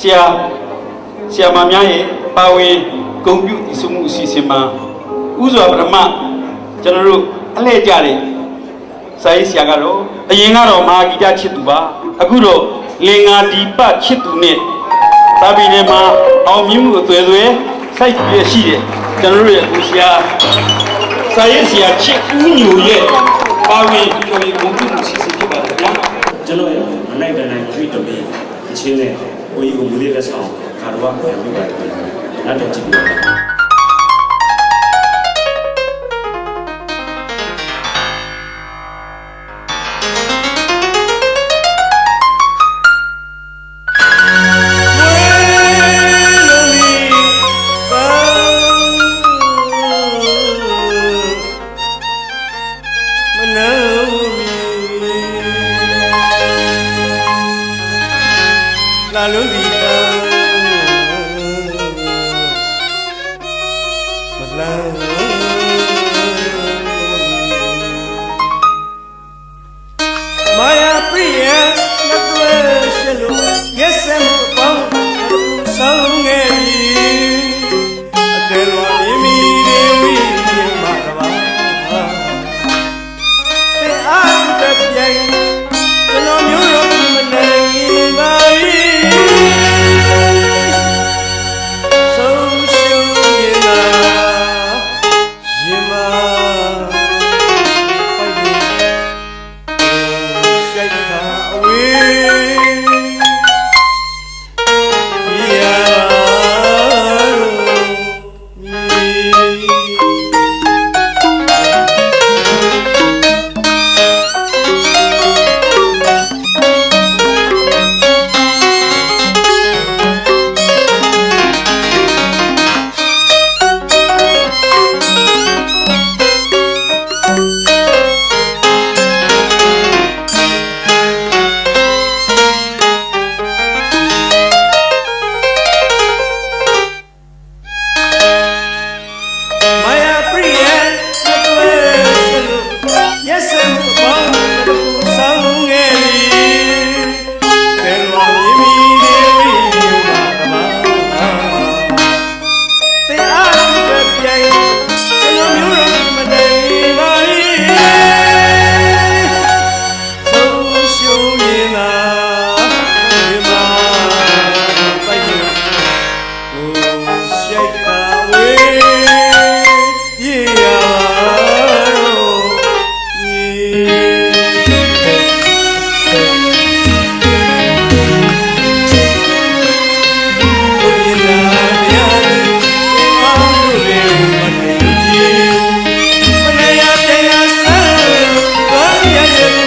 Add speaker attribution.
Speaker 1: ဆရာဆရာမများရဲ့ပါဝင်ဂုဏ်ပြုတည်ဆုံမှုအစီအစဉ်မှာဥစွာပထမကျွန်တော်တို့အလှည့်ကြတယ်စာရေးဆရာကတော့အရင်ကတော့မဟာဂီတချစ်သူပါအခုတော့လင်္ကာဒီပချစ်သူနဲ့သာဘီနဲ့မှာအောင်မြင်မှုအသွယ်သွယ်စိုက်ပြည့်ရှိတယ်ကျွန်တော်တို့ရဲ့ဦးဆရာစာရေးဆရာချစ်ဦးညိုရဲ့ပါဝင်ဂုဏ်ပြုမှုအစီအစဉ်ဖြစ်ပါတယ်ဗျာ
Speaker 2: ကျွန်တော်ရဲ့မနိုင်တဲ့နိုင်ခွေးတော်ပြီးအချင်းနဲ့ ကိုကြီးကိုမူလေးလက်ဆောင်ခါတော့ပြန်ပြပါတယ်နောက်တော့ကြည့်ပြ
Speaker 3: လာလုံးဒီကမလန်းမာယာပြည့်ရဲ့လက်သွဲရှလို့ရက်စံပေါင်းဆုံးငယ်ပြီအတယ်လွန်မြင်မိတွေဝိမာတပါတဲ့အားတစ်ပြိုင် yeah, yeah.